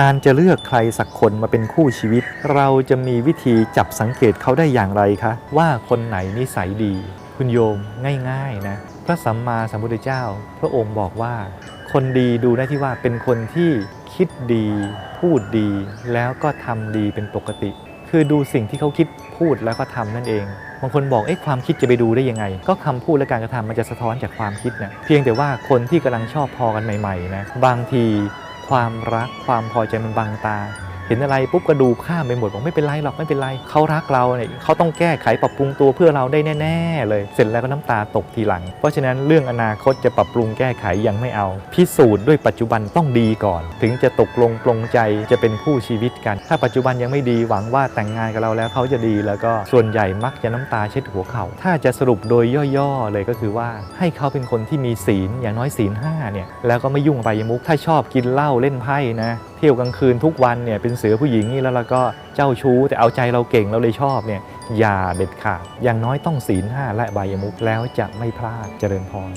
การจะเลือกใครสักคนมาเป็นคู่ชีวิต เราจะมีวิธีจับสังเกตเขาได้อย่างไรคะ ว่าคนไหนนิสัยดี คุณโยมง่ายๆนะ พระสัมมาสัมพุทธเจ้า พระองค์บอกว่า คนดีดูได้ที่ว่าเป็นคนที่คิดดี พูดดี แล้วก็ทำดีเป็นปกติ คือดูสิ่งที่เขาคิดพูดแล้วก็ทำนั่นเองบางคนบอกเอ๊ะความคิดจะไปดูได้ยังไง ก็คำพูดและการกระทำมันจะสะท้อนจากความคิดนะเพียงแต่ว่าคนที่กำลังชอบพอกันใหม่ๆนะบางที ความรักความพอใจมันบางตา เห็นอะไรปุ๊บก็ดูข้ามไปหมดบอกไม่เป็นไรหรอกไม่เป็นไรเขารักเราเนี่ยเขาต้องแก้ไขปรับปรุงตัวเพื่อเราได้แน่ๆ เลย เสร็จแล้วก็น้ำตาตกทีหลัง เพราะฉะนั้นเรื่องอนาคตจะปรับปรุงแก้ไขยังไม่เอา พิสูจน์ด้วยปัจจุบันต้องดีก่อน ถึงจะตกลงปลงใจจะเป็นคู่ชีวิตกัน ถ้าปัจจุบันยังไม่ดีหวังว่าแต่งงานกับเราแล้วเขาจะดีแล้วก็ส่วนใหญ่มักจะน้ำตาเช็ดหัวเขา่าถ้าจะสรุปโดยย่อๆเลยก็คือว่า ให้เขาเป็นคนที่มีศีลอย่างน้อยศีลห้าเนี่ยแล้วก็ไม่ยุ่งอบายมุขถ้าชอบกินเหล้าเล่นไพ่นะเที่ยวกลางคืนทุกวันเนี่ยเป็นเสือผู้หญิงนี่แล้วเราก็เจ้าชู้แต่เอาใจเราเก่งเราเลยชอบเนี่ยอย่าเด็ดขาดอย่างน้อยต้องศีลห้าและบายมุกแล้วจะไม่พลาดเจริญพร